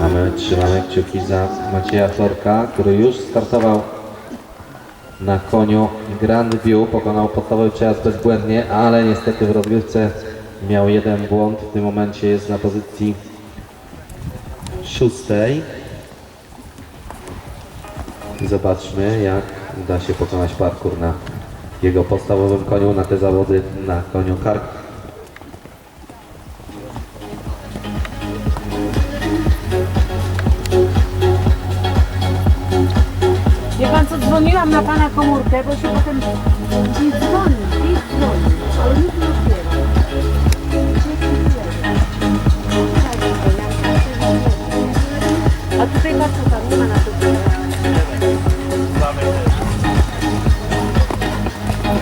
Mamy, trzymamy kciuki za Macieja Florka, który już startował na koniu Grand View. Pokonał podstawowy przejazd bezbłędnie, ale niestety w rozgrywce miał jeden błąd. W tym momencie jest na pozycji szóstej. Zobaczmy, jak uda się pokonać parkour na jego podstawowym koniu, na te zawody na koniu kark. Wie pan co, dzwoniłam na pana komórkę, bo się potem nie dzwoni, nie dzwoni, ale nikt nie odbiera.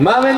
pulsa. Mamy